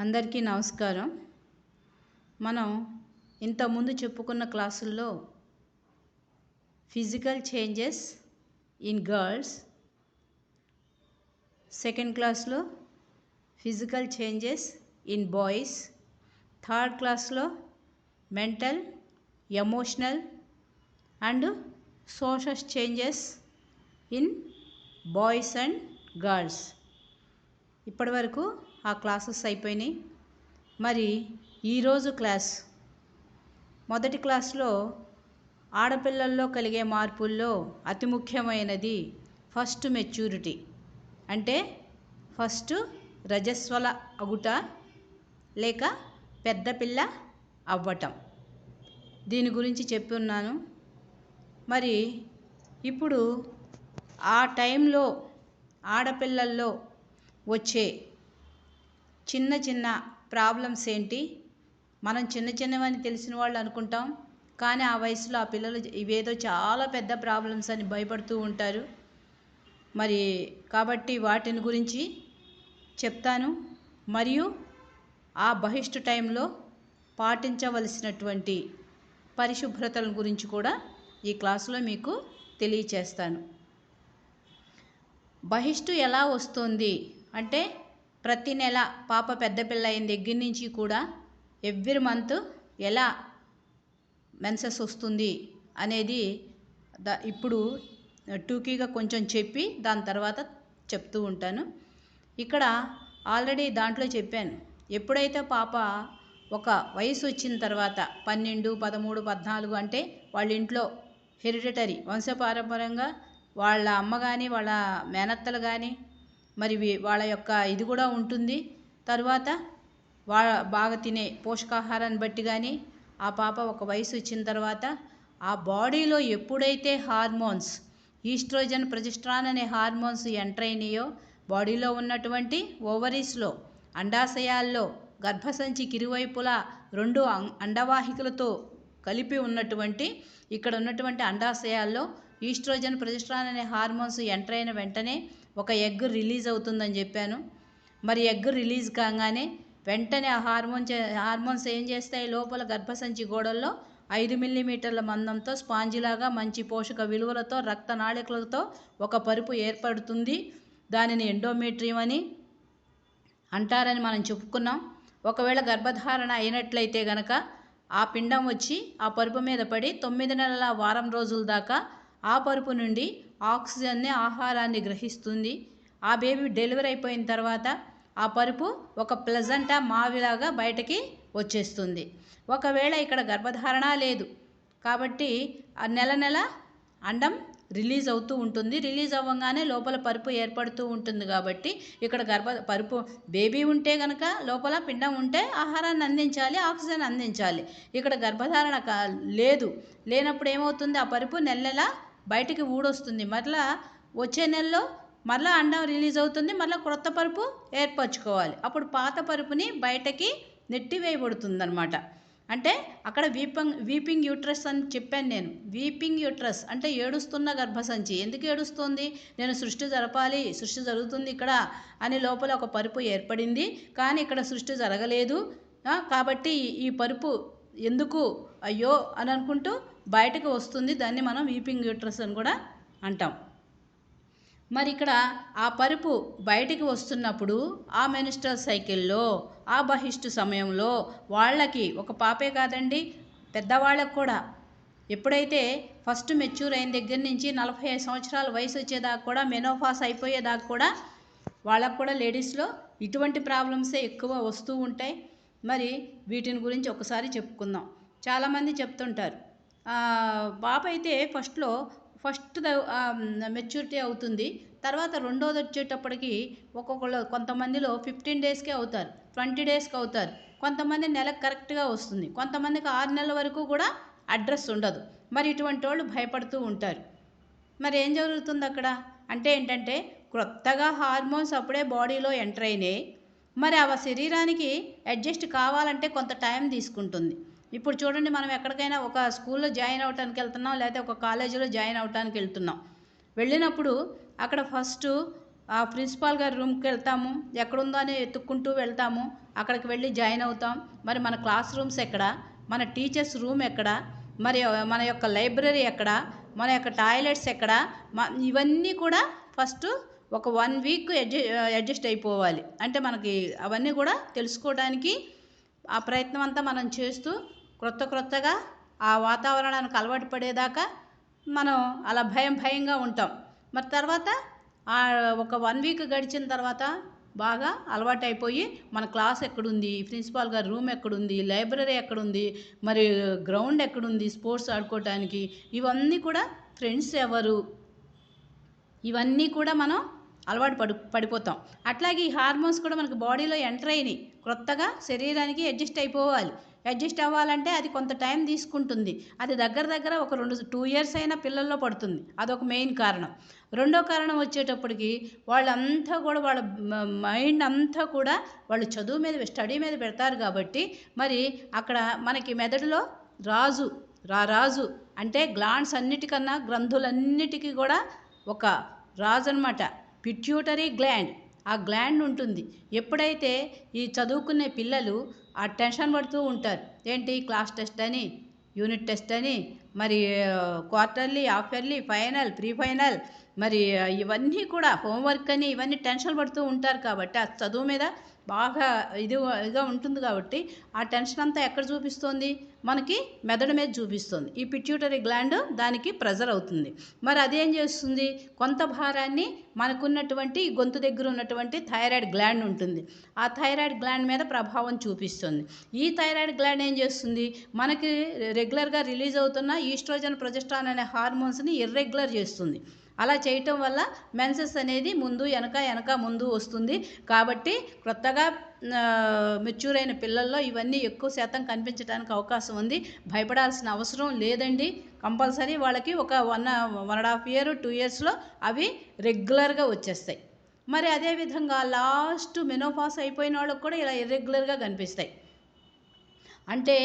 అందరికీ నమస్కారం. మనం ఇంతకుముందు చెప్పుకున్న క్లాసుల్లో physical changes in girls second క్లాస్లో physical changes in boys third క్లాస్లో mental emotional and social changes in boys and girls. ఇప్పటి వరకు ఆ క్లాసెస్ అయిపోయినాయి. మరి ఈరోజు క్లాస్? మొదటి క్లాస్లో ఆడపిల్లల్లో కలిగే మార్పుల్లో అతి ముఖ్యమైనది ఫస్ట్ మెచ్యూరిటీ. అంటే ఫస్ట్ రజస్వల అగుట లేక పెద్ద పిల్ల అవ్వటం. దీని గురించి చెప్పున్నాను మరి ఇప్పుడు ఆ టైంలో ఆడపిల్లల్లో వచ్చే చిన్న చిన్న ప్రాబ్లమ్స్ ఏంటి? మనం చిన్న చిన్నవని తెలిసిన వాళ్ళు అనుకుంటాం. కానీ ఆ వయసులో ఆ పిల్లలు ఇవేదో చాలా పెద్ద ప్రాబ్లమ్స్ అని భయపడుతూ ఉంటారు. మరి కాబట్టి వాటిని గురించి చెప్తాను. మరియు ఆ బహిష్టు టైంలో పాటించవలసినటువంటి పరిశుభ్రతల గురించి కూడా ఈ క్లాసులో మీకు తెలియచేస్తాను. బహిష్టు ఎలా వస్తుంది? అంటే ప్రతి నెల పాప పెద్ద పిల్ల అయిన దగ్గర నుంచి కూడా ఎవ్రీ మంత్ ఎలా మెన్సెస్ వస్తుంది అనేది ద ఇప్పుడు టూకీగా కొంచెం చెప్పి దాని తర్వాత చెప్తూ ఉంటాను. ఇక్కడ ఆల్రెడీ దాంట్లో చెప్పాను. ఎప్పుడైతే పాప ఒక వయసు వచ్చిన తర్వాత పన్నెండు పదమూడు పద్నాలుగు అంటే వాళ్ళ ఇంట్లో హెరిడిటరీ వంశపారంపరంగా వాళ్ళ అమ్మ కానీ వాళ్ళ మేనత్తలు కానీ మరి వాళ్ళ యొక్క ఇది కూడా ఉంటుంది. తర్వాత వా బాగా తినే పోషకాహారాన్ని బట్టి కానీ ఆ పాప ఒక వయసు వచ్చిన తర్వాత ఆ బాడీలో ఎప్పుడైతే హార్మోన్స్ ఈస్ట్రోజన్ ప్రొజెస్ట్రాన్ అనే హార్మోన్స్ ఎంటర్ అయినాయో బాడీలో ఉన్నటువంటి ఓవరీస్లో అండాశయాల్లో గర్భసంచి కిరువైపులా రెండు అండవాహికలతో కలిపి ఉన్నటువంటి ఇక్కడ ఉన్నటువంటి అండాశయాల్లో ఈస్ట్రోజన్ ప్రొజెస్ట్రాన్ అనే హార్మోన్స్ ఎంటర్ అయిన వెంటనే ఒక ఎగ్ రిలీజ్ అవుతుందని చెప్పాను. మరి ఎగ్ రిలీజ్ కాగానే వెంటనే ఆ హార్మోన్ హార్మోన్స్ ఏం చేస్తాయి? లోపల గర్భసంచి గోడల్లో ఐదు మిల్లీమీటర్ల మందంతో స్పాంజిలాగా మంచి పోషక విలువలతో రక్త నాళికలతో ఒక పరుపు ఏర్పడుతుంది. దానిని ఎండోమెట్రియం అని అంటారని మనం చెప్పుకున్నాం. ఒకవేళ గర్భధారణ అయినట్లయితే గనక ఆ పిండం వచ్చి ఆ పరుపు మీద పడి తొమ్మిది నెలల వారం రోజుల దాకా ఆ పరుపు నుండి ఆక్సిజన్ని ఆహారాన్ని గ్రహిస్తుంది. ఆ బేబీ డెలివరీ అయిపోయిన తర్వాత ఆ పరుపు ఒక ప్లజంటా మావిలాగా బయటకి వచ్చేస్తుంది. ఒకవేళ ఇక్కడ గర్భధారణ లేదు కాబట్టి ఆ నెల నెల అండం రిలీజ్ అవుతూ ఉంటుంది. రిలీజ్ అవ్వగానే లోపల పరుపు ఏర్పడుతూ ఉంటుంది కాబట్టి ఇక్కడ గర్భ పరుపు బేబీ ఉంటే కనుక లోపల పిండం ఉంటే ఆహారాన్ని అందించాలి ఆక్సిజన్ అందించాలి. ఇక్కడ గర్భధారణ లేదు. లేనప్పుడు ఏమవుతుంది? ఆ పరుపు నెల నెల బయటికి ఊడొస్తుంది. మరలా వచ్చే నెలలో మరలా అండం రిలీజ్ అవుతుంది. మళ్ళీ క్రొత్త పరుపు ఏర్పరచుకోవాలి. అప్పుడు పాత పరుపుని బయటకి నెట్టివేయబడుతుంది అనమాట అంటే అక్కడ వీపంగ్ వీపింగ్ యూట్రస్ అని చెప్పాను నేను. వీపింగ్ యూట్రస్ అంటే ఏడుస్తున్న గర్భసంచి. ఎందుకు ఏడుస్తుంది? నేను సృష్టి జరపాలి సృష్టి జరుగుతుంది ఇక్కడ అని లోపల ఒక పరుపు ఏర్పడింది. కానీ ఇక్కడ సృష్టి జరగలేదు. కాబట్టి ఈ పరుపు ఎందుకు? అయ్యో అని అనుకుంటూ బయటకు వస్తుంది దాన్ని మనం వీపింగ్ యూట్రస్ అని కూడా అంటాం. మరి ఇక్కడ ఆ పరుపు బయటికి వస్తున్నప్పుడు ఆ మెనిస్ట్రల్ సైకిల్లో ఆ బహిష్టు సమయంలో వాళ్ళకి ఒక పాపే కాదండి పెద్దవాళ్ళకు కూడా. ఎప్పుడైతే ఫస్ట్ మెచ్యూర్ అయిన దగ్గర నుంచి నలభై ఐదు సంవత్సరాల వయసు వచ్చేదాకా కూడా మెనోఫాస్ అయిపోయేదాకా కూడా వాళ్ళకు కూడా లేడీస్లో ఇటువంటి ప్రాబ్లమ్సే ఎక్కువ వస్తూ ఉంటాయి. మరి వీటిని గురించి ఒకసారి చెప్పుకుందాం. చాలామంది చెప్తుంటారు పాప అయితే ఫస్ట్లో ఫస్ట్ మెచ్యూరిటీ అవుతుంది. తర్వాత రెండోది వచ్చేటప్పటికి ఒక్కొక్కళ్ళు కొంతమందిలో ఫిఫ్టీన్ డేస్కే అవుతారు ట్వంటీ డేస్కి అవుతారు. కొంతమంది నెలకు కరెక్ట్గా వస్తుంది. కొంతమందికి ఆరు నెలల వరకు కూడా అడ్రస్ ఉండదు. మరి ఇటువంటి వాళ్ళు భయపడుతూ ఉంటారు. మరి ఏం జరుగుతుంది అక్కడ? అంటే ఏంటంటే క్రొత్తగా హార్మోన్స్ అప్పుడే బాడీలో ఎంటర్ అయినాయి. మరి ఆ శరీరానికి అడ్జస్ట్ కావాలంటే కొంత టైం తీసుకుంటుంది. ఇప్పుడు చూడండి మనం ఎక్కడికైనా ఒక స్కూల్లో జాయిన్ అవడానికి వెళ్తున్నాం లేకపోతే ఒక కాలేజీలో జాయిన్ అవడానికి వెళ్తున్నాం. వెళ్ళినప్పుడు అక్కడ ఫస్ట్ ఆ ప్రిన్సిపాల్ గారి రూమ్కి వెళ్తాము ఎక్కడుందో అని ఎత్తుక్కుంటూ వెళ్తాము అక్కడికి వెళ్ళి జాయిన్ అవుతాం. మరి మన క్లాస్ రూమ్స్ ఎక్కడ? మన టీచర్స్ రూమ్ ఎక్కడ? మరి మన యొక్క లైబ్రరీ ఎక్కడ? మన యొక్క టాయిలెట్స్ ఎక్కడ? ఇవన్నీ కూడా ఫస్ట్ ఒక వన్ వీక్ అడ్జస్ట్ అయిపోవాలి. అంటే మనకి అవన్నీ కూడా తెలుసుకోవడానికి ఆ ప్రయత్నం అంతా మనం చేస్తూ క్రొత్త క్రొత్తగా ఆ వాతావరణానికి అలవాటు పడేదాకా మనం అలా భయం భయంగా ఉంటాం. మరి తర్వాత ఆ ఒక వన్ వీక్ గడిచిన తర్వాత బాగా అలవాటు అయిపోయి మన క్లాస్ ఎక్కడుంది ప్రిన్సిపాల్ గారి రూమ్ ఎక్కడుంది లైబ్రరీ ఎక్కడుంది మరి గ్రౌండ్ ఎక్కడుంది స్పోర్ట్స్ ఆడుకోవటానికి ఇవన్నీ కూడా ఫ్రెండ్స్ ఎవరు? ఇవన్నీ కూడా మనం అలవాటు పడి పడిపోతాం. అట్లాగే ఈ హార్మోన్స్ కూడా మనకి బాడీలో ఎంటర్ అయినాయి. క్రొత్తగా శరీరానికి అడ్జస్ట్ అయిపోవాలి. అడ్జస్ట్ అవ్వాలంటే అది కొంత టైం తీసుకుంటుంది. అది దగ్గర దగ్గర ఒక రెండు టూ ఇయర్స్ అయినా పిల్లల్లో పడుతుంది. అదొక మెయిన్ కారణం. రెండో కారణం వచ్చేటప్పటికి వాళ్ళంతా కూడా వాళ్ళ మైండ్ అంతా కూడా వాళ్ళు చదువు మీద స్టడీ మీద పెడతారు కాబట్టి మరి అక్కడ మనకి మెదడులో రాజు రా రాజు అంటే గ్లాండ్స్ అన్నిటికన్నా గ్రంథులన్నిటికీ కూడా ఒక రాజు అనమాట పిట్యూటరీ గ్లాండ్. ఆ గ్లాండ్ ఉంటుంది. ఎప్పుడైతే ఈ చదువుకునే పిల్లలు ఆ టెన్షన్ పడుతూ ఉంటారు. ఏంటి? క్లాస్ టెస్ట్ అని యూనిట్ టెస్ట్ అని మరి quarterly half yearly final pre final మరి ఇవన్నీ కూడా హోంవర్క్ అని ఇవన్నీ టెన్షన్ పడుతూ ఉంటారు కాబట్టి ఆ చదువు మీద బాగా ఇది ఇదిగా ఉంటుంది కాబట్టి ఆ టెన్షన్ అంతా ఎక్కడ చూపిస్తోంది? మనకి మెదడు మీద చూపిస్తుంది. ఈ పిట్యూటరీ గ్లాండ్ దానికి ప్రెజర్ అవుతుంది. మరి అదేం చేస్తుంది? కొంత భారాన్ని మనకున్నటువంటి గొంతు దగ్గర ఉన్నటువంటి థైరాయిడ్ గ్లాండ్ ఉంటుంది. ఆ థైరాయిడ్ గ్లాండ్ మీద ప్రభావం చూపిస్తుంది. ఈ థైరాయిడ్ గ్లాండ్ ఏం చేస్తుంది? మనకి రెగ్యులర్గా రిలీజ్ అవుతున్న ఈస్ట్రోజన్ ప్రొజెస్ట్రాన్ అనే హార్మోన్స్ని ఇర్రెగ్యులర్ చేస్తుంది. అలా చేయటం వల్ల మెన్సెస్ అనేది ముందు వెనక వెనక ముందు వస్తుంది. కాబట్టి కొత్తగా మెచ్యూర్ అయిన పిల్లల్లో ఇవన్నీ ఎక్కువ శాతం కనిపించడానికి అవకాశం ఉంది. భయపడాల్సిన అవసరం లేదండి. కంపల్సరీ వాళ్ళకి ఒక one one and half year two ఇయర్స్లో అవి రెగ్యులర్గా వచ్చేస్తాయి. మరి అదేవిధంగా లాస్ట్ మెనోపాస్ అయిపోయిన వాళ్ళకి కూడా ఇలా ఇర్రెగ్యులర్గా కనిపిస్తాయి. అంటే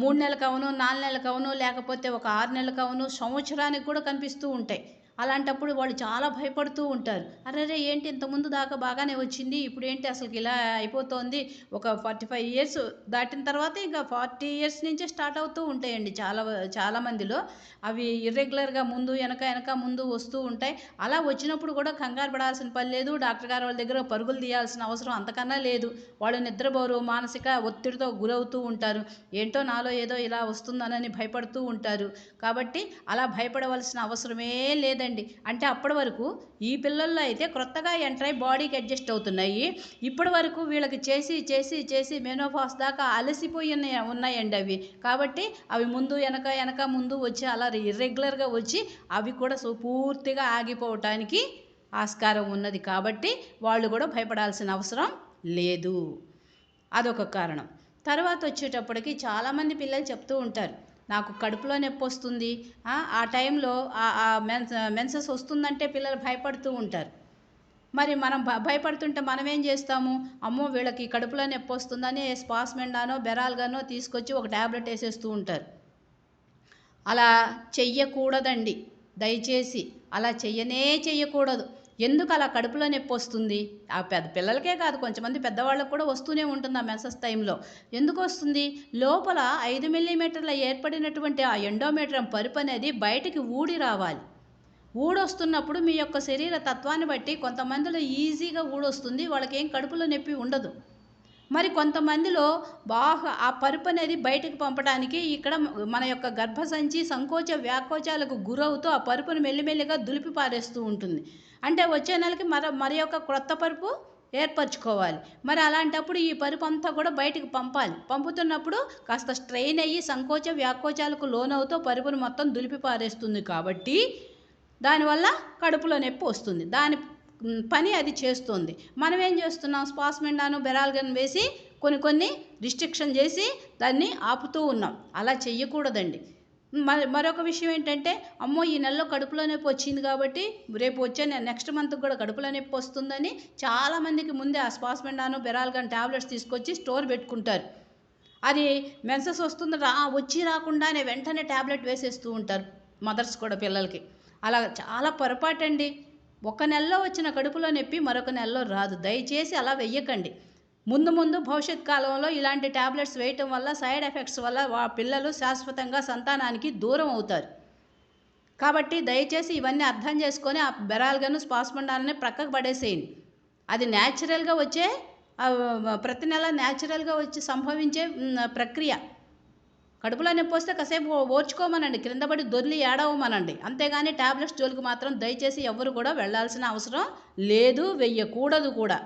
మూడు నెలలకు అవును నాలుగు నెలలకు అవును లేకపోతే ఒక ఆరు నెలలకు అవును సంవత్సరానికి కూడా కనిపిస్తూ ఉంటాయి. అలాంటప్పుడు వాళ్ళు చాలా భయపడుతూ ఉంటారు. అరే ఏంటి ఇంతకుముందు దాకా బాగానే వచ్చింది ఇప్పుడు ఏంటి అసలు ఇలా అయిపోతోంది? ఒక ఫార్టీ ఫైవ్ ఇయర్స్ దాటిన తర్వాత ఇంకా ఫార్టీ ఇయర్స్ నుంచే స్టార్ట్ అవుతూ ఉంటాయండి చాలా చాలామందిలో అవి ఇర్రెగ్యులర్గా ముందు వెనక వెనక ముందు వస్తూ ఉంటాయి. అలా వచ్చినప్పుడు కూడా కంగారు పడాల్సిన పని లేదు. డాక్టర్ గారు వాళ్ళ దగ్గర పరుగులు తీయాల్సిన అవసరం అంతకన్నా లేదు. వాళ్ళు నిద్రపోరు మానసిక ఒత్తిడితో గురవుతూ ఉంటారు. ఏంటో నాలో ఏదో ఇలా వస్తుందనని భయపడుతూ ఉంటారు. కాబట్టి అలా భయపడవలసిన అవసరమే లేదు లేదండి అంటే అప్పటి వరకు ఈ పిల్లల్లో అయితే క్రొత్తగా ఎంటర్ అయ్యి బాడీకి అడ్జస్ట్ అవుతున్నాయి. ఇప్పటి వరకు వీళ్ళకి చేసి చేసి చేసి మెనోఫాస్ దాకా అలసిపోయి ఉన్నాయండి అవి. కాబట్టి అవి ముందు వెనక వెనక ముందు వచ్చి అలా ఇర్రెగ్యులర్గా వచ్చి అవి కూడా సో పూర్తిగా ఆగిపోవటానికి ఆస్కారం ఉన్నది. కాబట్టి వాళ్ళు కూడా భయపడాల్సిన అవసరం లేదు. అదొక కారణం. తర్వాత వచ్చేటప్పటికి చాలామంది పిల్లలు చెప్తూ ఉంటారు. నాకు కడుపులో నొప్పి వస్తుంది. ఆ, టైంలో ఆ మెన్సెస్ వస్తుందంటే పిల్లలు భయపడుతూ ఉంటారు. మరి మనం భ భయపడుతుంటే మనం ఏం చేస్తాము? అమ్మో వీళ్ళకి కడుపులో నొప్పి వస్తుందని స్పాస్మెండానో బెరాల్గానో తీసుకొచ్చి ఒక ట్యాబ్లెట్ వేసేస్తూ ఉంటారు. అలా చెయ్యకూడదండి. దయచేసి అలా చెయ్యనే చెయ్యకూడదు. ఎందుకు అలా కడుపులో నొప్పి వస్తుంది? ఆ పెద్ద పిల్లలకే కాదు కొంచెమంది పెద్దవాళ్ళకు కూడా వస్తూనే ఉంటుంది ఆ మెసస్ టైంలో. ఎందుకు వస్తుంది? లోపల ఐదు మిల్లీమీటర్ల ఏర్పడినటువంటి ఆ ఎండోమీటరం పరుపు అనేది బయటికి ఊడి రావాలి. ఊడొస్తున్నప్పుడు మీ యొక్క శరీర తత్వాన్ని బట్టి కొంతమందిలో ఈజీగా ఊడొస్తుంది వాళ్ళకేం కడుపులో నొప్పి ఉండదు. మరి కొంతమందిలో బాగా ఆ పరుపు అనేది బయటకు పంపడానికి ఇక్కడ మన యొక్క గర్భసంచి సంకోచ వ్యాకోచాలకు గురవుతూ ఆ పరుపును మెల్లిమెల్లిగా దులిపి పారేస్తూ ఉంటుంది. అంటే వచ్చే నెలకి మర మరి యొక్క క్రొత్త పరుపు ఏర్పరచుకోవాలి. మరి అలాంటప్పుడు ఈ పరుపు అంతా కూడా బయటికి పంపాలి. పంపుతున్నప్పుడు కాస్త స్ట్రెయిన్ అయ్యి సంకోచ వ్యాకోచాలకు లోనవుతూ పరుపును మొత్తం దులిపి పారేస్తుంది కాబట్టి దానివల్ల కడుపులో నొప్పి వస్తుంది. దాని పని అది చేస్తుంది. మనం ఏం చేస్తున్నాం? స్పాస్మెండాను బెరాల్గన్ వేసి కొన్ని కొన్ని రిస్ట్రిక్షన్ చేసి దాన్ని ఆపుతూ ఉన్నాం. అలా చెయ్యకూడదండి. మరొక విషయం ఏంటంటే అమ్మో ఈ నెలలో కడుపులో నొప్పి వచ్చింది కాబట్టి రేపు వచ్చే నెక్స్ట్ మంత్ కూడా కడుపులో నొప్పి వస్తుందని చాలామందికి ముందే ఆ స్పాస్మెండాను బెరాల్గన్ టాబ్లెట్స్ తీసుకొచ్చి స్టోర్ పెట్టుకుంటారు. అది మెన్సెస్ వస్తుంది రా వచ్చి రాకుండానే వెంటనే ట్యాబ్లెట్ వేసేస్తూ ఉంటారు మదర్స్ కూడా పిల్లలకి. అలా చాలా పొరపాటండి. ఒక నెలలో వచ్చిన కడుపులో నొప్పి మరొక నెలలో రాదు. దయచేసి అలా వెయ్యకండి. ముందు ముందు భవిష్యత్ కాలంలో ఇలాంటి ట్యాబ్లెట్స్ వేయటం వల్ల సైడ్ ఎఫెక్ట్స్ వల్ల పిల్లలు శాశ్వతంగా సంతానానికి దూరం అవుతారు. కాబట్టి దయచేసి ఇవన్నీ అర్థం చేసుకొని ఆ బెరాల్గను స్పాస్మండాలని ప్రక్కకు పడేసేయండి. అది న్యాచురల్గా వచ్చే ప్రతి నెల న్యాచురల్గా వచ్చి సంభవించే ప్రక్రియ. కడుపులో నొప్పి వస్తే కాసేపు ఓ- ఓర్చుకోమనండి. క్రిందపడి దొర్లి ఏడవమనండి. అంతేగాని ట్యాబ్లెట్స్ జోలికి మాత్రం దయచేసి ఎవరు కూడా వెళ్ళాల్సిన అవసరం లేదు వెయ్యకూడదు కూడా.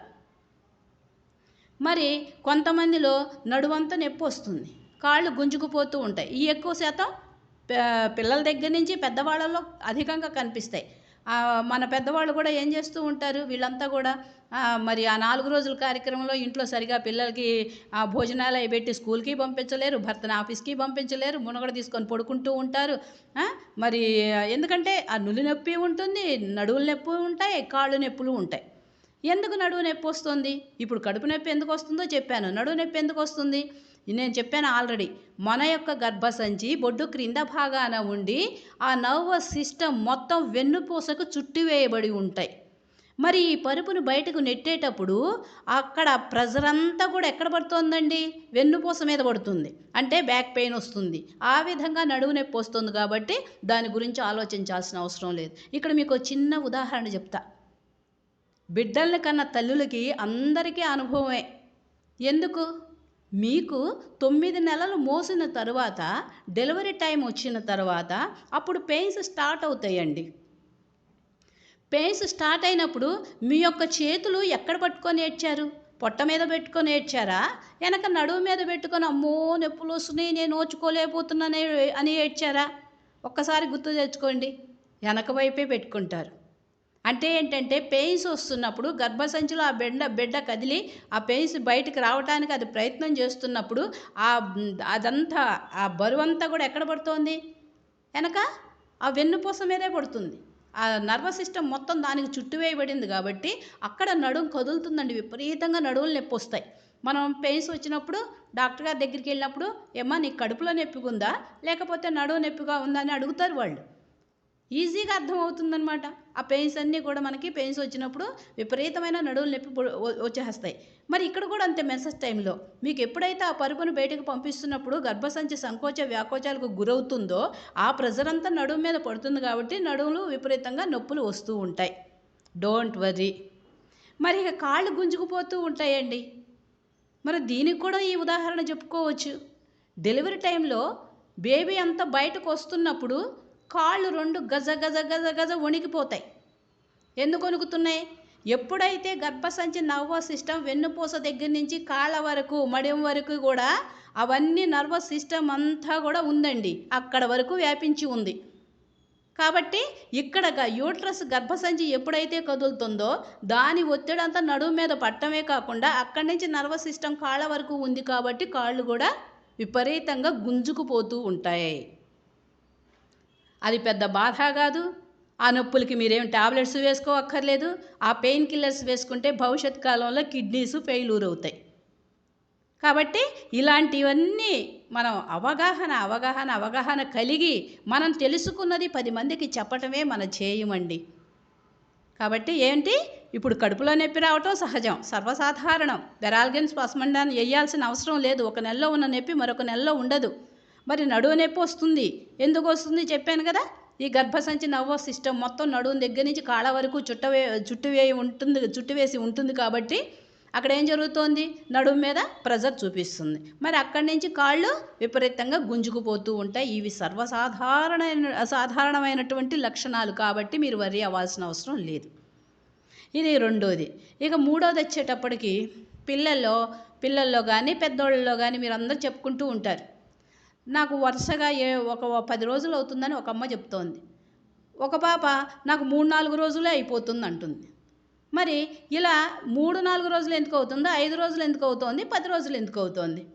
మరి కొంతమందిలో నడువంతా నొప్పి వస్తుంది. కాళ్ళు గుంజుకుపోతూ ఉంటాయి. ఈ ఎక్కువ శాతం పిల్లల దగ్గర నుంచి పెద్దవాళ్ళలో అధికంగా కనిపిస్తాయి. మన పెద్దవాళ్ళు కూడా ఏం చేస్తూ ఉంటారు? వీళ్ళంతా కూడా మరి ఆ నాలుగు రోజుల కార్యక్రమంలో ఇంట్లో సరిగా పిల్లలకి ఆ, భోజనాలు అవి పెట్టి స్కూల్కి పంపించలేరు భర్తను ఆఫీస్కి పంపించలేరు మునగడ తీసుకొని పడుకుంటూ ఉంటారు. మరి ఎందుకంటే ఆ నులి నొప్పి ఉంటుంది నడువుల నొప్పి ఉంటాయి కాళ్ళు నొప్పులు ఉంటాయి. ఎందుకు నడువు నొప్పి వస్తుంది? ఇప్పుడు కడుపు నొప్పి ఎందుకు వస్తుందో చెప్పాను. నడువు నొప్పి ఎందుకు వస్తుంది? నేను చెప్పాను ఆల్రెడీ. మన యొక్క గర్భసంచి బొడ్డు క్రింద భాగాన ఉండి ఆ నర్వస్ సిస్టమ్ మొత్తం వెన్నుపూసకు చుట్టివేయబడి ఉంటాయి. మరి ఈ పరుపును బయటకు నెట్టేటప్పుడు అక్కడ ప్రెజర్ అంతా కూడా ఎక్కడ పడుతోందండి? వెన్నుపూస మీద పడుతుంది. అంటే బ్యాక్ పెయిన్ వస్తుంది. ఆ విధంగా నడువు నొప్పి వస్తుంది కాబట్టి దాని గురించి ఆలోచించాల్సిన అవసరం లేదు. ఇక్కడ మీకు చిన్న ఉదాహరణ చెప్తా. బిడ్డల్ని కన్న తల్లులకి అందరికీ అనుభవమే. ఎందుకు? మీకు తొమ్మిది నెలలు మోసిన తర్వాత డెలివరీ టైం వచ్చిన తర్వాత అప్పుడు పెయిన్స్ స్టార్ట్ అవుతాయండి. పెయిన్స్ స్టార్ట్ అయినప్పుడు మీ యొక్క చేతులు ఎక్కడ పట్టుకొని ఏడ్చారు? పొట్ట మీద పెట్టుకొని ఏడ్చారా? వెనక నడుము మీద పెట్టుకొని అమ్మో నొప్పులు వస్తున్నాయి నేను నోచుకోలేకపోతున్నానే అని ఏడ్చారా? ఒక్కసారి గుర్తు తెచ్చుకోండి. వెనక వైపే పెట్టుకుంటారు. అంటే ఏంటంటే పెయిన్స్ వస్తున్నప్పుడు గర్భసంచిలో ఆ బిడ్డ బిడ్డ కదిలి ఆ పెయిన్స్ బయటకు రావడానికి అది ప్రయత్నం చేస్తున్నప్పుడు ఆ అదంతా ఆ బరువంతా కూడా ఎక్కడ పడుతోంది? వెనక ఆ వెన్నుపూస మీదే పడుతుంది. ఆ నర్వస్ సిస్టమ్ మొత్తం దానికి చుట్టువేయబడింది కాబట్టి అక్కడ నడుము కదులుతుందండి విపరీతంగా నడువులు నొప్పి వస్తాయి. మనం పెయిన్స్ వచ్చినప్పుడు డాక్టర్ గారి దగ్గరికి వెళ్ళినప్పుడు ఏమ్మా నీకు కడుపులో నొప్పిగా ఉందా? లేకపోతే నడువు నొప్పిగా ఉందా? అని అడుగుతారు వాళ్ళు. ఈజీగా అర్థమవుతుందనమాట ఆ పెయిన్స్ అన్నీ కూడా మనకి పెయిన్స్ వచ్చినప్పుడు విపరీతమైన నడువులు నొప్పి వచ్చేస్తాయి. మరి ఇక్కడ కూడా అంతే మెన్సెస్ టైంలో మీకు ఎప్పుడైతే ఆ పరుపును బయటకు పంపిస్తున్నప్పుడు గర్భసంచి సంకోచ వ్యాకోచాలకు గురవుతుందో ఆ ప్రెజర్ అంతా నడుము మీద పడుతుంది కాబట్టి నడువులు విపరీతంగా నొప్పులు వస్తూ ఉంటాయి. డోంట్ వర్రీ మరి ఇక కాళ్ళు గుంజుకుపోతూ ఉంటాయండి. మరి దీనికి కూడా ఈ ఉదాహరణ చెప్పుకోవచ్చు. డెలివరీ టైంలో బేబీ అంతా బయటకు వస్తున్నప్పుడు కాళ్ళు రెండు గజ గజ గజ గజ వణికిపోతాయి. ఎందుకు వణుకుతున్నాయి? ఎప్పుడైతే గర్భసంచి నర్వస్ సిస్టమ్ వెన్నుపూస దగ్గర నుంచి కాళ్ళ వరకు మడిం వరకు కూడా అవన్నీ నర్వస్ సిస్టమ్ అంతా కూడా ఉందండి. అక్కడ వరకు వ్యాపించి ఉంది. కాబట్టి ఇక్కడ గ- యూట్రస్ గర్భసంచి ఎప్పుడైతే కదులుతుందో దాని ఒత్తిడి అంతా నడుము మీద పట్టమే కాకుండా అక్కడి నుంచి నర్వస్ సిస్టమ్ కాళ్ళ వరకు ఉంది కాబట్టి కాళ్ళు కూడా విపరీతంగా గుంజుకుపోతూ ఉంటాయి. అది పెద్ద బాధ కాదు. ఆ నొప్పులకి మీరేం టాబ్లెట్స్ వేసుకోవక్కర్లేదు ఆ పెయిన్ కిల్లర్స్ వేసుకుంటే భవిష్యత్ కాలంలో కిడ్నీస్ ఫెయిల్యూర్ అవుతాయి కాబట్టి ఇలాంటివన్నీ మనం అవగాహన అవగాహన అవగాహన కలిగి మనం తెలుసుకున్నది పది మందికి చెప్పటమే మన చేయమండి. కాబట్టి ఏంటి? ఇప్పుడు కడుపులో నొప్పి రావటం సహజం. సర్వసాధారణం. బెరాల్గిన్స్ స్పస్మండాన్ని వేయాల్సిన అవసరం లేదు. ఒక నెలలో ఉన్న నొప్పి మరొక నెలలో ఉండదు. మరి నడువు నొప్పి వస్తుంది. ఎందుకు వస్తుంది చెప్పాను కదా? ఈ గర్భసంచి నవ్వ సిస్టమ్ మొత్తం నడుము దగ్గర నుంచి కాళ్ళ వరకు చుట్టవే చుట్టువేయి ఉంటుంది చుట్టువేసి ఉంటుంది కాబట్టి అక్కడ ఏం జరుగుతోంది? నడుము మీద ప్రెజర్ చూపిస్తుంది. మరి అక్కడి నుంచి కాళ్ళు విపరీతంగా గుంజుకుపోతూ ఉంటాయి. ఇవి సర్వసాధారణమైన సాధారణమైనటువంటి లక్షణాలు కాబట్టి మీరు వరి అవ్వాల్సిన అవసరం లేదు. ఇది రెండోది. ఇక మూడోది వచ్చేటప్పటికి పిల్లల్లో పిల్లల్లో కానీ పెద్దోళ్ళలో కానీ మీరు అందరూ చెప్పుకుంటూ ఉంటారు. నాకు వరుసగా ఏ ఒక పది రోజులు అవుతుందని ఒక అమ్మ చెప్తోంది. ఒక పాప నాకు మూడు నాలుగు రోజులే అయిపోతుంది అంటుంది. మరి ఇలా మూడు నాలుగు రోజులు ఎందుకు అవుతుందో ఐదు రోజులు ఎందుకు అవుతోంది పది రోజులు ఎందుకు అవుతోంది?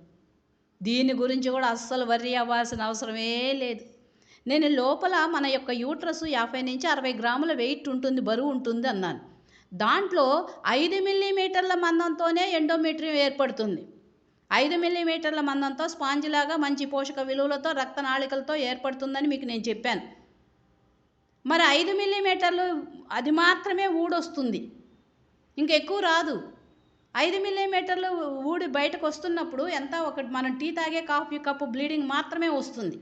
దీని గురించి కూడా అస్సలు వర్రీ అవ్వాల్సిన అవసరమే లేదు. నేను లోపల మన యొక్క యూట్రస్ యాభై నుంచి అరవై గ్రాముల వెయిట్ ఉంటుంది బరువు ఉంటుంది అన్నాను. దాంట్లో ఐదు మిల్లీమీటర్ల మందంతోనే ఎండోమెట్రియం ఏర్పడుతుంది. ఐదు మిల్లీమీటర్ల మందంతో స్పాంజిలాగా మంచి పోషక విలువలతో రక్తనాళికలతో ఏర్పడుతుందని మీకు నేను చెప్పాను. మరి ఐదు మిల్లీమీటర్లు అది మాత్రమే ఊడొస్తుంది. ఇంకెక్కువ రాదు. ఐదు మిల్లీమీటర్లు ఊడి బయటకు వస్తున్నప్పుడు ఎంత ఒక మనం టీ తాగే కాఫీ కప్పు బ్లీడింగ్ మాత్రమే వస్తుంది.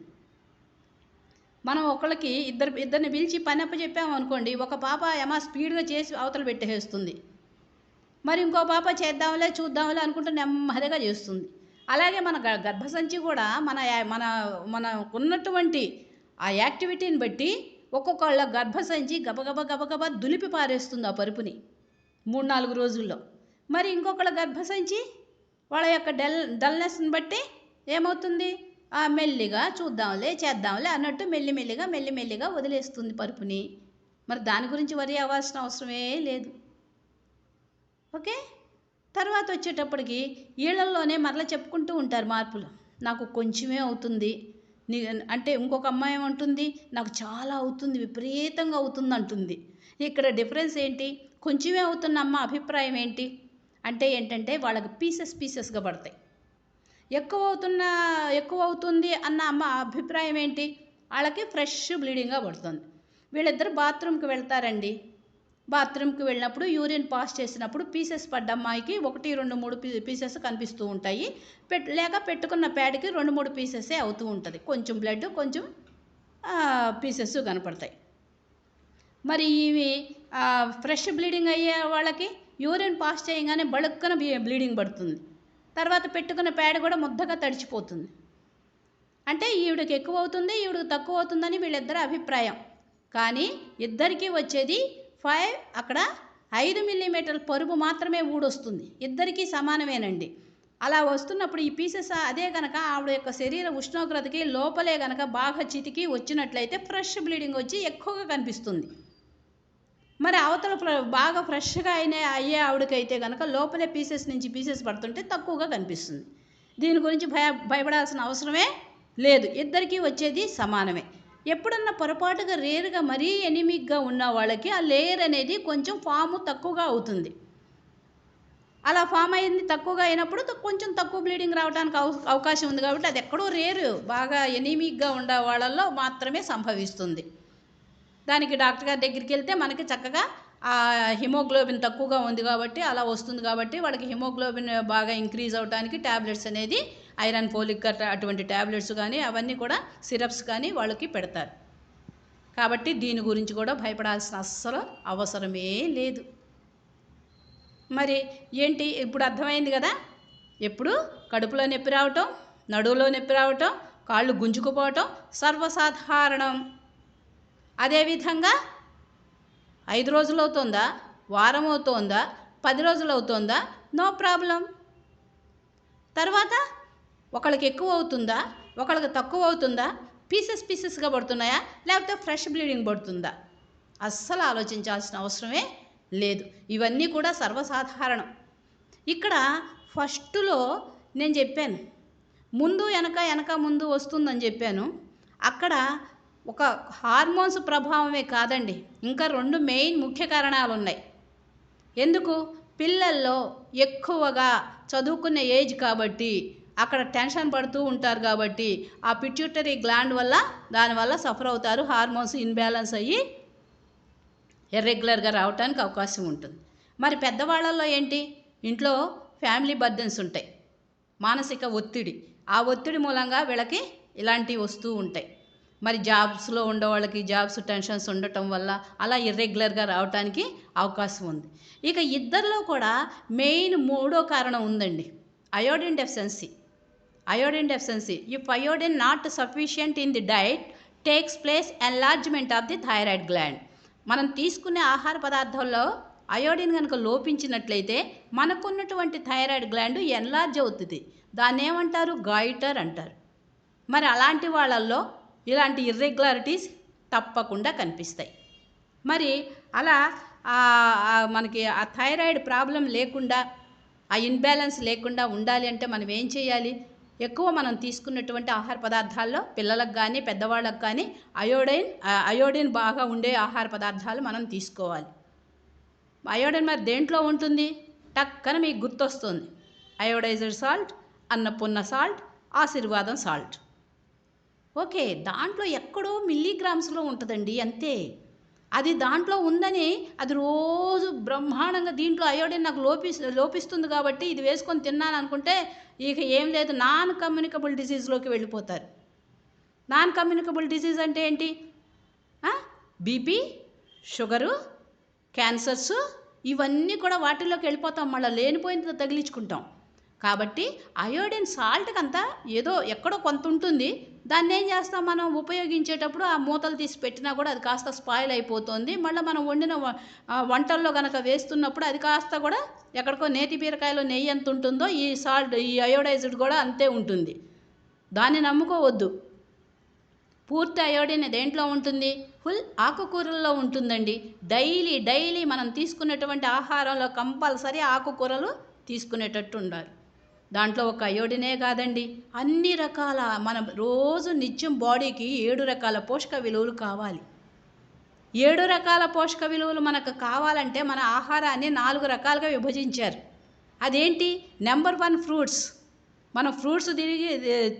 మనం ఒకళ్ళకి ఇద్దరు ఇద్దరిని పిలిచి పని అప్ప ఒక పాప ఏమా స్పీడ్గా చేసి అవతల పెట్టేస్తుంది. మరి ఇంకో పాప చేద్దాంలే చూద్దాంలే అనుకుంటే నెమ్మదిగా చేస్తుంది. అలాగే మన గ- గర్భసంచి కూడా మన మన మనకున్నటువంటి ఆ యాక్టివిటీని బట్టి ఒక్కొక్కళ్ళ గర్భసంచి గబగబ గబగబ దులిపి పారేస్తుంది ఆ పరుపుని మూడు నాలుగు రోజుల్లో. మరి ఇంకొకళ్ళ గర్భసంచి వాళ్ళ యొక్క డల్ డల్నెస్ని బట్టి ఏమవుతుంది? మెల్లిగా చూద్దాంలే చేద్దాంలే అన్నట్టు మెల్లిమెల్లిగా మెల్లిమెల్లిగా వదిలేస్తుంది పరుపుని. మరి దాని గురించి వరి అవ్వాల్సిన అవసరమే లేదు. ఓకే? తర్వాత వచ్చేటప్పటికి ఈళ్ళల్లోనే మరలా చెప్పుకుంటూ ఉంటారు మార్పులు. నాకు కొంచెమే అవుతుంది. నీ అంటే ఇంకొక అమ్మాయి ఏమంటుంది? నాకు చాలా అవుతుంది విపరీతంగా అవుతుంది అంటుంది ఇక్కడ డిఫరెన్స్ ఏంటి? కొంచెమే అవుతున్న అమ్మ అభిప్రాయం ఏంటి? అంటే ఏంటంటే వాళ్ళకి పీసెస్ పీసెస్గా పడతాయి. ఎక్కువ అవుతున్న ఎక్కువ అవుతుంది అన్న అమ్మ అభిప్రాయం ఏంటి? వాళ్ళకి ఫ్రెష్ బ్లీడింగ్గా పడుతుంది. వీళ్ళిద్దరు బాత్రూమ్కి వెళ్తారండి. బాత్రూమ్కి వెళ్ళినప్పుడు యూరిన్ పాస్ చేసినప్పుడు పీసెస్ పడ్డ అమ్మాయికి ఒకటి రెండు మూడు పీ పీసెస్ కనిపిస్తూ ఉంటాయి. పెట్ లేక పెట్టుకున్న ప్యాడ్కి రెండు మూడు పీసెసే అవుతూ ఉంటుంది. కొంచెం బ్లడ్ కొంచెం పీసెస్ కనపడతాయి. మరి ఇవి ఫ్రెష్ బ్లీడింగ్ అయ్యే వాళ్ళకి యూరిన్ పాస్ చేయగానే బడుక్కన బ్లీడింగ్ పడుతుంది. తర్వాత పెట్టుకున్న ప్యాడ్ కూడా ముద్దగా తడిచిపోతుంది. అంటే ఈవిడకి ఎక్కువ అవుతుంది ఈవిడకి తక్కువ అవుతుందని వీళ్ళిద్దరి అభిప్రాయం. కానీ ఇద్దరికీ వచ్చేది ఫైవ్ అక్కడ ఐదు మిల్లీమీటర్ల పరుపు మాత్రమే ఊడొస్తుంది. ఇద్దరికీ సమానమేనండి. అలా వస్తున్నప్పుడు ఈ పీసెస్ అదే కనుక ఆవిడ యొక్క శరీర ఉష్ణోగ్రతకి లోపలే కనుక బాగా చితికి వచ్చినట్లయితే ఫ్రెష్ బ్లీడింగ్ వచ్చి ఎక్కువగా కనిపిస్తుంది. మరి అవతల ఫ్ర- బాగా ఫ్రెష్గా అయిన అయ్యే ఆవిడకైతే కనుక లోపలే పీసెస్ నుంచి పీసెస్ పడుతుంటే తక్కువగా కనిపిస్తుంది. దీని గురించి భయ భయపడాల్సిన అవసరమే లేదు. ఇద్దరికీ వచ్చేది సమానమే. ఎప్పుడన్నా పొరపాటుగా రేరుగా మరీ ఎనిమిక్గా ఉన్న వాళ్ళకి ఆ లేయర్ అనేది కొంచెం ఫాము తక్కువగా అవుతుంది. అలా ఫామ్ అయింది తక్కువగా అయినప్పుడు కొంచెం తక్కువ బ్లీడింగ్ రావడానికి అవ- అవకాశం ఉంది కాబట్టి అది ఎక్కడో రేరు బాగా ఎనీమిక్గా ఉండే వాళ్ళల్లో మాత్రమే సంభవిస్తుంది. దానికి డాక్టర్ గారి దగ్గరికి వెళ్తే మనకి చక్కగా ఆ హిమోగ్లోబిన్ తక్కువగా ఉంది కాబట్టి అలా వస్తుంది కాబట్టి వాళ్ళకి హిమోగ్లోబిన్ బాగా ఇంక్రీజ్ అవడానికి ట్యాబ్లెట్స్ అనేది ఐరన్ ఫోలిక్ అటువంటి ట్యాబ్లెట్స్ కానీ అవన్నీ కూడా సిరప్స్ కానీ వాళ్ళకి పెడతారు. కాబట్టి దీని గురించి కూడా భయపడాల్సిన అస్సలు అవసరమే లేదు. మరి ఏంటి? ఇప్పుడు అర్థమైంది కదా? ఎప్పుడు? కడుపులో నొప్పి రావటం నడువులో నొప్పి రావటం కాళ్ళు గుంజుకుపోవటం సర్వసాధారణం. అదేవిధంగా ఐదు రోజులు అవుతుందా వారం అవుతోందా? పది రోజులు అవుతోందా నో ప్రాబ్లం. తర్వాత ఒకళ్ళకి ఎక్కువ అవుతుందా? ఒకళ్ళకి తక్కువ అవుతుందా? పీసెస్ పీసెస్గా పడుతున్నాయా? లేకపోతే ఫ్రెష్ బ్లీడింగ్ పడుతుందా? అస్సలు ఆలోచించాల్సిన అవసరమే లేదు. ఇవన్నీ కూడా సర్వసాధారణం. ఇక్కడ ఫస్ట్లో నేను చెప్పాను. ముందు వెనక వెనక ముందు వస్తుందని చెప్పాను. అక్కడ ఒక హార్మోన్స్ ప్రభావమే కాదండి. ఇంకా రెండు మెయిన్ ముఖ్య కారణాలు ఉన్నాయి ఎందుకు? పిల్లల్లో ఎక్కువగా చదువుకునే ఏజ్ కాబట్టి అక్కడ టెన్షన్ పడుతూ ఉంటారు కాబట్టి ఆ పిట్యూటరీ గ్లాండ్ వల్ల దానివల్ల సఫర్ అవుతారు. హార్మోన్స్ ఇన్బ్యాలెన్స్ అయ్యి ఇర్రెగ్యులర్గా రావడానికి అవకాశం ఉంటుంది. మరి పెద్దవాళ్ళల్లో ఏంటి? ఇంట్లో ఫ్యామిలీ బర్డెన్స్ ఉంటాయి. మానసిక ఒత్తిడి. ఆ ఒత్తిడి మూలంగా వీళ్ళకి ఇలాంటివి వస్తూ ఉంటాయి. మరి జాబ్స్లో ఉండేవాళ్ళకి జాబ్స్ టెన్షన్స్ ఉండటం వల్ల అలా ఇర్రెగ్యులర్గా రావడానికి అవకాశం ఉంది. ఇక ఇద్దరిలో కూడా మెయిన్ మూడో కారణం ఉందండి. Iodine deficiency iodine deficiency. If iodine not sufficient in the diet takes place enlargement of the thyroid gland మనం తీసుకునే ఆహార పదార్థాల్లో అయోడిన్ కనుక లోపించినట్లయితే మనకున్నటువంటి థైరాయిడ్ గ్లాండ్ ఎన్లార్జ్ అవుతుంది. దాన్ని ఏమంటారు? గాయిటర్ అంటారు. మరి అలాంటి వాళ్ళల్లో ఇలాంటి ఇర్రెగ్యులారిటీస్ తప్పకుండా కనిపిస్తాయి. మరి అలా మనకి ఆ థైరాయిడ్ ప్రాబ్లం లేకుండా ఆ ఇన్బ్యాలెన్స్ లేకుండా ఉండాలి అంటే మనం ఏం చేయాలి? ఎక్కువ మనం తీసుకున్నటువంటి ఆహార పదార్థాల్లో పిల్లలకు కానీ పెద్దవాళ్ళకు కానీ అయోడైన్ ఆ, అయోడిన్ బాగా ఉండే ఆహార పదార్థాలు మనం తీసుకోవాలి. అయోడిన్ మరి దేంట్లో ఉంటుంది? టక్కన మీకు గుర్తొస్తుంది. అయోడైజర్ సాల్ట్ అన్నపున్న సాల్ట్ ఆశీర్వాదం సాల్ట్. ఓకే దాంట్లో ఎక్కడో మిల్లీగ్రామ్స్లో ఉంటుందండి అంతే. అది దాంట్లో ఉందని అది రోజు బ్రహ్మాండంగా దీంట్లో అయోడిన్ నాకు లోపి లోపిస్తుంది కాబట్టి ఇది వేసుకొని తిన్నాను అనుకుంటే ఇక ఏం లేదు. నాన్ కమ్యూనికబుల్ డిసీజ్లోకి వెళ్ళిపోతారు. నాన్ కమ్యూనికబుల్ డిసీజ్ అంటే ఏంటి? బీపీ షుగరు క్యాన్సర్స్ ఇవన్నీ కూడా వాటిల్లోకి వెళ్ళిపోతాం. మళ్ళీ లేనిపోయిన తగిలించుకుంటాం. కాబట్టి అయోడిన్ సాల్ట్కి అంతా ఏదో ఎక్కడో కొంత ఉంటుంది. దాన్ని ఏం చేస్తాం మనం? ఉపయోగించేటప్పుడు ఆ మూతలు తీసి పెట్టినా కూడా అది కాస్త స్పాయిల్ అయిపోతుంది. మళ్ళీ మనం వండిన వంటల్లో కనుక వేస్తున్నప్పుడు అది కాస్త కూడా ఎక్కడికో నేతి బీరకాయలో నెయ్యి ఎంత ఉంటుందో ఈ సాల్ట్ ఈ అయోడైజ్డ్ కూడా అంతే ఉంటుంది. దాన్ని నమ్ముకోవద్దు. పూర్తి అయోడిన్ దేంట్లో ఉంటుంది? ఫుల్ ఆకుకూరల్లో ఉంటుందండి. డైలీ డైలీ మనం తీసుకునేటువంటి ఆహారంలో కంపల్సరీ ఆకుకూరలు తీసుకునేటట్టు ఉండాలి. దాంట్లో ఒక అయోడినే కాదండి. అన్ని రకాల మనం రోజు నిత్యం బాడీకి ఏడు రకాల పోషక విలువలు కావాలి. ఏడు రకాల పోషక విలువలు మనకు కావాలంటే మన ఆహారాన్ని నాలుగు రకాలుగా విభజించారు. అదేంటి? Number one fruits. మనం ఫ్రూట్స్ తిరిగి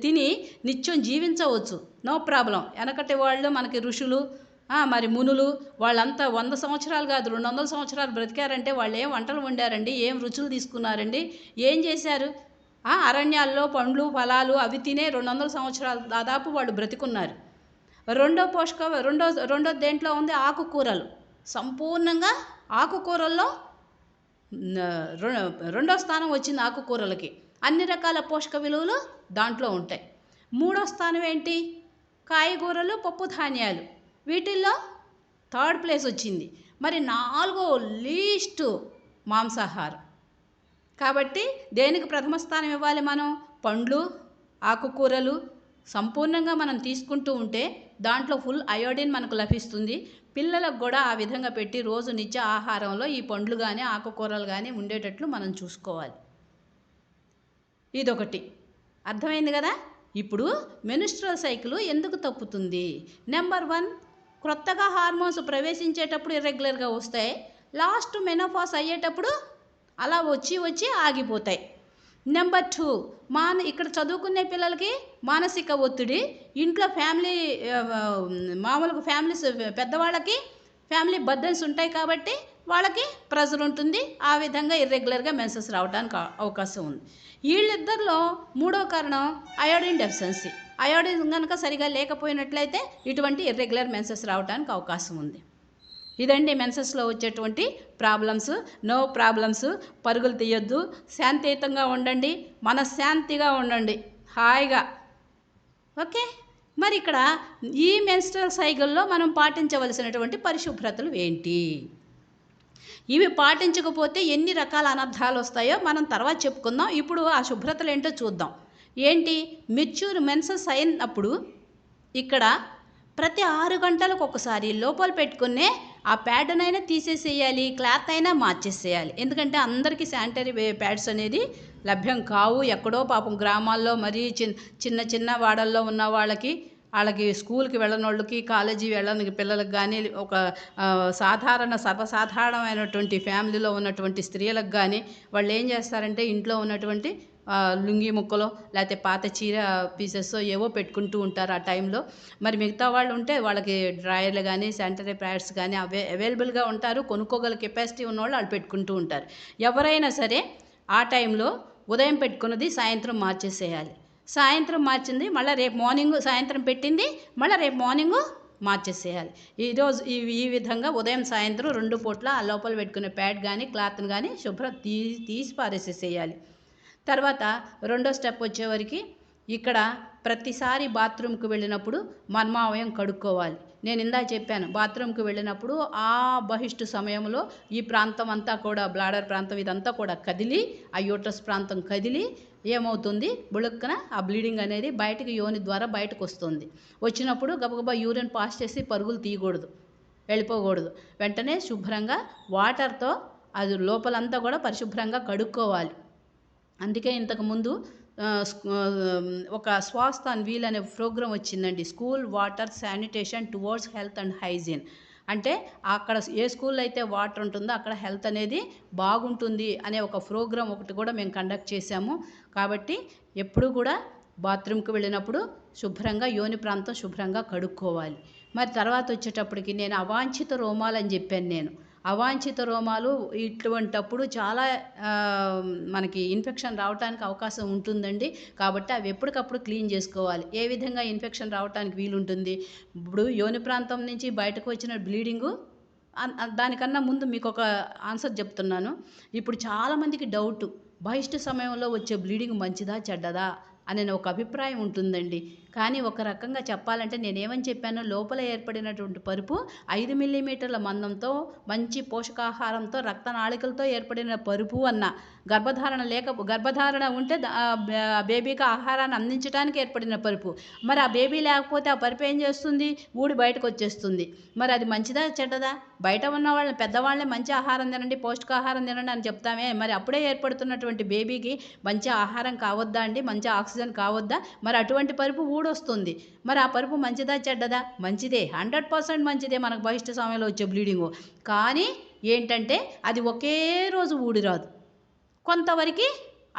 తిని నిత్యం జీవించవచ్చు. No problem. వెనకటి వాళ్ళు మనకి ఋషులు మరి మునులు వాళ్ళంతా వంద సంవత్సరాలు కాదు రెండు వందల సంవత్సరాలు బ్రతికారంటే వాళ్ళు ఏం వంటలు వండారండి? ఏం రుచులు తీసుకున్నారండి? ఏం చేశారు? అరణ్యాల్లో పండ్లు ఫలాలు అవి తినే రెండు వందల సంవత్సరాలు దాదాపు వాళ్ళు బ్రతికున్నారు. రెండో పోషక రెండో రెండో దేంట్లో ఉంది? ఆకుకూరలు. సంపూర్ణంగా ఆకుకూరల్లో రెండో స్థానం వచ్చింది ఆకుకూరలకి. అన్ని రకాల పోషక విలువలు దాంట్లో ఉంటాయి. మూడో స్థానం ఏంటి? కాయగూరలు పప్పు ధాన్యాలు. వీటిల్లో థర్డ్ ప్లేస్ వచ్చింది. మరి నాలుగో లీస్ట్ మాంసాహారం. కాబట్టి దేనికి ప్రథమ స్థానం ఇవ్వాలి మనం? పండ్లు ఆకుకూరలు సంపూర్ణంగా మనం తీసుకుంటూ ఉంటే దాంట్లో ఫుల్ అయోడిన్ మనకు లభిస్తుంది. పిల్లలకు కూడా ఆ విధంగా పెట్టి రోజు నిత్య ఆహారంలో ఈ పండ్లు కానీ ఆకుకూరలు కానీ ఉండేటట్లు మనం చూసుకోవాలి. ఇదొకటి. అర్థమైంది కదా? ఇప్పుడు మెనిస్ట్రల్ సైకిల్ ఎందుకు తప్పుతుంది? నెంబర్ వన్ క్రొత్తగా హార్మోన్స్ ప్రవేశించేటప్పుడు ఇర్రెగ్యులర్గా వస్తాయి. లాస్ట్ మెనోపాస్ అయ్యేటప్పుడు అలా వచ్చి వచ్చి ఆగిపోతాయి. నెంబర్ టూ మాన ఇక్కడ చదువుకునే పిల్లలకి మానసిక ఒత్తిడి ఇంట్లో ఫ్యామిలీ మామూలుగా ఫ్యామిలీస్ పెద్దవాళ్ళకి ఫ్యామిలీ బర్డన్స్ ఉంటాయి కాబట్టి వాళ్ళకి ప్రెజర్ ఉంటుంది. ఆ విధంగా ఇర్రెగ్యులర్గా మెన్సెస్ రావడానికి అవకాశం ఉంది. వీళ్ళిద్దరిలో మూడో కారణం అయోడిన్ డెఫిషియన్సీ అయోడిన్ కనుక సరిగా లేకపోయినట్లయితే ఇటువంటి ఇర్రెగ్యులర్ మెన్సెస్ రావడానికి అవకాశం ఉంది. ఇదండి మెన్సెస్లో వచ్చేటువంటి ప్రాబ్లమ్స్ నో ప్రాబ్లమ్స్ పరుగులు తీయొద్దు. శాంతియుతంగా ఉండండి మనశ్శాంతిగా ఉండండి. హాయిగా. ఓకే? మరి ఇక్కడ ఈ మెన్స్ట్రల్ సైకిల్లో మనం పాటించవలసినటువంటి పరిశుభ్రతలు ఏంటి? ఇవి పాటించకపోతే ఎన్ని రకాల అనర్థాలు వస్తాయో మనం తర్వాత చెప్పుకుందాం. ఇప్పుడు ఆ శుభ్రతలు ఏంటో చూద్దాం. ఏంటి? మెచ్యూర్ మెన్సెస్ అయినప్పుడు ఇక్కడ ప్రతి ఆరు గంటలకు ఒకసారి లోపల పెట్టుకునే ఆ ప్యాడ్నైనా తీసేసేయాలి క్లాత్ అయినా మార్చేసేయాలి. ఎందుకంటే అందరికీ శానిటరీ ప్యాడ్స్ అనేది లభ్యం కావు. ఎక్కడో పాపం గ్రామాల్లో మరీ చిన్న చిన్న చిన్న వాడల్లో ఉన్న వాళ్ళకి వాళ్ళకి స్కూల్కి వెళ్ళని వాళ్ళకి కాలేజీ వెళ్ళని పిల్లలకు కానీ ఒక సాధారణ సర్వసాధారణమైనటువంటి ఫ్యామిలీలో ఉన్నటువంటి స్త్రీలకు కానీ వాళ్ళు ఏం చేస్తారంటే ఇంట్లో ఉన్నటువంటి లుంగీ ముక్కలో లేకపోతే పాత చీర పీసెస్ ఏవో పెట్టుకుంటూ ఉంటారు ఆ టైంలో. మరి మిగతా వాళ్ళు ఉంటే వాళ్ళకి డ్రాయర్లు కానీ శానిటరీ ప్యాడ్స్ కానీ అవే అవైలబుల్గా ఉంటారు. కొనుక్కోగల కెపాసిటీ ఉన్నవాళ్ళు వాళ్ళు పెట్టుకుంటూ ఉంటారు. ఎవరైనా సరే ఆ టైంలో ఉదయం పెట్టుకున్నది సాయంత్రం మార్చేసేయాలి. సాయంత్రం మార్చింది మళ్ళీ రేపు మార్నింగ్ సాయంత్రం పెట్టింది మళ్ళీ రేపు మార్నింగ్ మార్చేసేయాలి. ఈరోజు ఈ ఈ విధంగా ఉదయం సాయంత్రం రెండు పూట్ల ఆ లోపల పెట్టుకునే ప్యాడ్ కానీ క్లాత్ని కానీ శుభ్ర తీ తీసి పారేసేసేయాలి. తర్వాత రెండో స్టెప్ వచ్చేవరకు ఇక్కడ ప్రతిసారి బాత్రూమ్కి వెళ్ళినప్పుడు మర్మావయం కడుక్కోవాలి. నేను ఇందా చెప్పాను బాత్రూమ్కి వెళ్ళినప్పుడు ఆ బహిష్టు సమయంలో ఈ ప్రాంతం అంతా కూడా బ్లాడర్ ప్రాంతం ఇదంతా కూడా కదిలి ఆ యూట్రస్ ప్రాంతం కదిలి ఏమవుతుంది? బుళుక్కన ఆ బ్లీడింగ్ అనేది బయటకు యోని ద్వారా బయటకు వస్తుంది. వచ్చినప్పుడు గబగబా యూరిన్ పాస్ చేసి పరుగులు తీయకూడదు వెళ్ళిపోకూడదు. వెంటనే శుభ్రంగా వాటర్తో అది లోపలంతా కూడా పరిశుభ్రంగా కడుక్కోవాలి. అందుకే ఇంతకుముందు ఒక స్వాస్థ్ అండ్ వీల్ అనే ప్రోగ్రామ్ వచ్చిందండి. School water sanitation towards health and hygiene. అంటే అక్కడ ఏ స్కూల్లో అయితే వాటర్ ఉంటుందో అక్కడ హెల్త్ అనేది బాగుంటుంది అనే ఒక ప్రోగ్రామ్ ఒకటి కూడా మేము కండక్ట్ చేశాము. కాబట్టి ఎప్పుడు కూడా బాత్రూమ్కి వెళ్ళినప్పుడు శుభ్రంగా యోని ప్రాంతం శుభ్రంగా కడుక్కోవాలి. మరి తర్వాత వచ్చేటప్పటికి నేను అవాంఛిత రోమాలు అని చెప్పాను నేను. అవాంఛిత రోమాలు ఇటువంటప్పుడు చాలా మనకి ఇన్ఫెక్షన్ రావడానికి అవకాశం ఉంటుందండి. కాబట్టి అవి ఎప్పటికప్పుడు క్లీన్ చేసుకోవాలి. ఏ విధంగా ఇన్ఫెక్షన్ రావడానికి వీలుంటుంది? ఇప్పుడు యోని ప్రాంతం నుంచి బయటకు వచ్చిన బ్లీడింగు దానికన్నా ముందు మీకు ఒక ఆన్సర్ చెప్తున్నాను. ఇప్పుడు చాలామందికి డౌట్ బహిష్టు సమయంలో వచ్చే బ్లీడింగ్ మంచిదా చెడ్డదా? అనే ఒక అభిప్రాయం ఉంటుందండి. కానీ ఒక రకంగా చెప్పాలంటే నేనేమని చెప్పాను లోపల ఏర్పడినటువంటి పరుపు ఐదు మిల్లీమీటర్ల మందంతో మంచి పోషకాహారంతో రక్తనాళికలతో ఏర్పడిన పరుపు అన్న గర్భధారణ లేక గర్భధారణ ఉంటే బేబీకి ఆహారాన్ని అందించడానికి ఏర్పడిన పరుపు. మరి ఆ బేబీ లేకపోతే ఆ పరుపు ఏం చేస్తుంది? ఊడి బయటకు వచ్చేస్తుంది. మరి అది మంచిదా చెడ్డదా? బయట ఉన్న వాళ్ళని పెద్దవాళ్ళే మంచి ఆహారం తినండి పౌష్టికాహారం తినండి అని చెప్తామే. మరి అప్పుడే ఏర్పడుతున్నటువంటి బేబీకి మంచి ఆహారం కావద్దా అండి? మంచి ఆక్సిజన్ కావద్దా? మరి అటువంటి పరుపు కూడా వస్తుంది మరి ఆ పరుపు మంచిదా చెడ్డదా? మంచిదే. హండ్రెడ్ పర్సెంట్ మంచిదే మనకు బహిష్ట సమయంలో వచ్చే బ్లీడింగు. కానీ ఏంటంటే అది ఒకే రోజు ఊడిరాదు. కొంతవరకు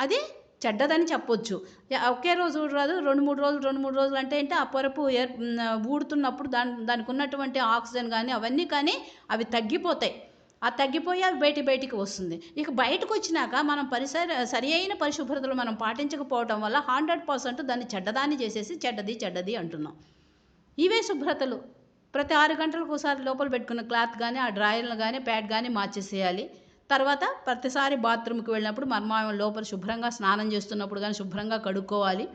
అది చెడ్డదని చెప్పొచ్చు. ఒకే రోజు ఊడి రాదు రెండు మూడు రోజులు రెండు మూడు రోజులు అంటే ఏంటి? ఆ పొరపు ఏర్ ఊడుతున్నప్పుడు దాని దానికి ఉన్నటువంటి ఆక్సిజన్ కానీ అవన్నీ కానీ అవి తగ్గిపోతాయి. ఆ తగ్గిపోయి అవి బయట బయటికి వస్తుంది. ఇక బయటకు వచ్చినాక మనం పరిసర సరి అయిన పరిశుభ్రతలు మనం పాటించకపోవడం వల్ల హండ్రెడ్ పర్సెంట్ దాన్ని చెడ్డదాన్ని చేసేసి చెడ్డది చెడ్డది అంటున్నాం. ఇవే శుభ్రతలు. ప్రతి ఆరు గంటలకు ఒకసారి లోపల పెట్టుకున్న క్లాత్ కానీ ఆ డ్రాయర్లు కానీ ప్యాడ్ కానీ మార్చేసేయాలి. తర్వాత ప్రతిసారి బాత్రూమ్కి వెళ్ళినప్పుడు మర్మాయం లోపల శుభ్రంగా స్నానం చేస్తున్నప్పుడు కానీ శుభ్రంగా కడుక్కోవాలి.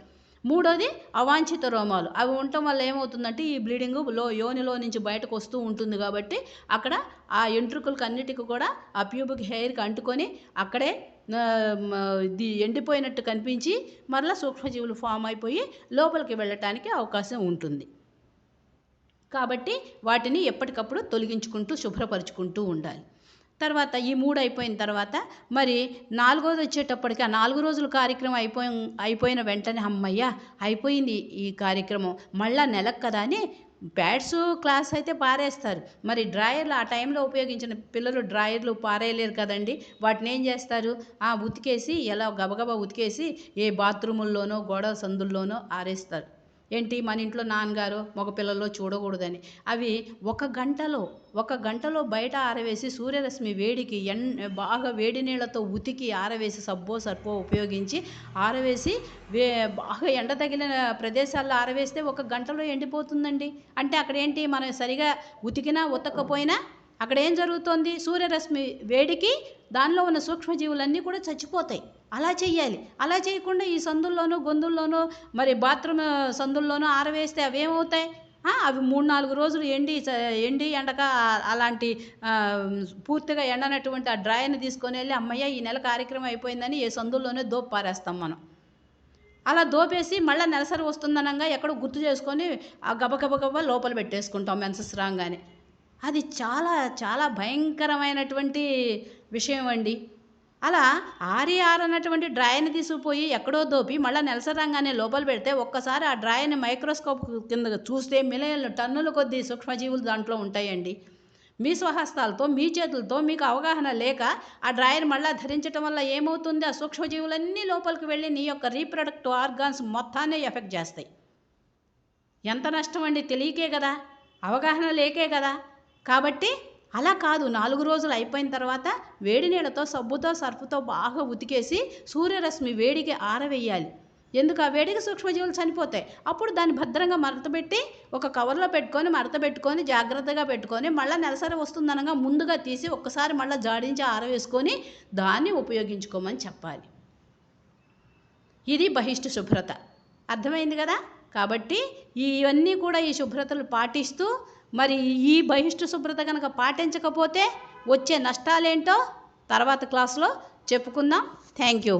మూడోది అవాంఛిత రోమాలు. అవి ఉండటం వల్ల ఏమవుతుందంటే ఈ బ్లీడింగ్లో యోనిలో నుంచి బయటకు వస్తూ ఉంటుంది కాబట్టి అక్కడ ఆ ఎంట్రుకలకు అన్నిటికీ కూడా ఆ ప్యూబిక్ హెయిర్కి అంటుకొని అక్కడే ఎండిపోయినట్టు కనిపించి మరలా సూక్ష్మజీవులు ఫామ్ అయిపోయి లోపలికి వెళ్ళటానికి అవకాశం ఉంటుంది. కాబట్టి వాటిని ఎప్పటికప్పుడు తొలగించుకుంటూ శుభ్రపరుచుకుంటూ ఉండాలి. తర్వాత ఈ మూడు అయిపోయిన తర్వాత మరి నాలుగోది వచ్చేటప్పటికి ఆ నాలుగు రోజుల కార్యక్రమం అయిపోయి అయిపోయిన వెంటనే అమ్మయ్య అయిపోయింది ఈ కార్యక్రమం. మళ్ళా నెలకు కదా అని ప్యాడ్స్ క్లాస్ అయితే పారేస్తారు. మరి డ్రాయర్లు ఆ టైంలో ఉపయోగించిన పిల్లలు డ్రాయర్లు పారేయలేరు కదండి. వాటిని ఏం చేస్తారు? ఆ ఉతికేసి ఎలా గబగబా ఉతికేసి ఏ బాత్రూముల్లోనో గోడ సందుల్లోనో ఆరేస్తారు. ఏంటి? మన ఇంట్లో నాన్నగారు మగపిల్లలు చూడకూడదని. అవి ఒక గంటలో ఒక గంటలో బయట ఆరవేసి సూర్యరశ్మి వేడికి ఎన్ బాగా వేడి నీళ్ళతో ఉతికి ఆరవేసి సబ్బో సర్పో ఉపయోగించి ఆరవేసి వే బాగా ఎండ తగిలిన ప్రదేశాల్లో ఆరవేస్తే ఒక గంటలో ఎండిపోతుందండి. అంటే అక్కడ ఏంటి మనం సరిగా ఉతికినా ఉతకపోయినా అక్కడ ఏం జరుగుతోంది? సూర్యరశ్మి వేడికి దానిలో ఉన్న సూక్ష్మజీవులన్నీ కూడా చచ్చిపోతాయి. అలా చేయాలి అలా చేయకుండా ఈ సందుల్లోనూ గొంతుల్లోనూ మరి బాత్రూమ్ సందుల్లోనూ ఆరవేస్తే అవి ఏమవుతాయి అవి మూడు నాలుగు రోజులు ఎండి ఎండి ఎండక అలాంటి పూర్తిగా ఎండనటువంటి ఆ డ్రాయర్ని తీసుకొని వెళ్ళి అమ్మయ్య ఈ నెల కార్యక్రమం అయిపోయిందని ఏ సందుల్లోనే దోపు పారేస్తాం మనం. అలా దోపేసి మళ్ళీ నెలసరి వస్తుందనంగా ఎక్కడో గుర్తు చేసుకొని ఆ గబగబ గబ లోపల పెట్టేసుకుంటాం మెన్సెస్ రాగానే. అది చాలా చాలా భయంకరమైనటువంటి విషయం అండి అలా ఆరి ఆరనటువంటి డ్రాయర్ని తీసుకుపోయి ఎక్కడో దోపి మళ్ళీ నెలసరంగానే లోపల పెడితే ఒక్కసారి ఆ డ్రాయర్ని మైక్రోస్కోప్ కింద చూస్తే మిలియన్లు టన్నుల కొద్దీ సూక్ష్మజీవులు దాంట్లో ఉంటాయండి. మీ స్వహస్తాలతో మీ చేతులతో మీకు అవగాహన లేక ఆ డ్రాయర్ మళ్ళీ ధరించడం వల్ల ఏమవుతుంది? ఆ సూక్ష్మజీవులన్నీ లోపలికి వెళ్ళి నీ యొక్క రీప్రొడక్టివ్ ఆర్గాన్స్ మొత్తాన్ని ఎఫెక్ట్ చేస్తాయి. ఎంత నష్టం అండి తెలియకే కదా. అవగాహన లేకే కదా. కాబట్టి అలా కాదు. నాలుగు రోజులు అయిపోయిన తర్వాత వేడి నీళ్ళతో సబ్బుతో సర్ఫుతో బాగా ఉతికేసి సూర్యరశ్మి వేడికి ఆరవేయాలి. ఎందుకు? ఆ వేడికి సూక్ష్మజీవులు చనిపోతాయి. అప్పుడు దాన్ని భద్రంగా మడతపెట్టి ఒక కవర్లో పెట్టుకొని మడత పెట్టుకొని జాగ్రత్తగా పెట్టుకొని మళ్ళీ నెలసరి వస్తుందనగా ముందుగా తీసి ఒక్కసారి మళ్ళీ జాడించి ఆరవేసుకొని దాన్ని ఉపయోగించుకోమని చెప్పాలి. ఇది బహిష్టు శుభ్రత. అర్థమైంది కదా? కాబట్టి ఇవన్నీ కూడా ఈ శుభ్రతలు పాటిస్తూ మరి ఈ బహిష్టు శుభ్రత కనుక పాటించకపోతే వచ్చే నష్టాలేంటో తర్వాత క్లాస్లో చెప్పుకుందాం. Thank you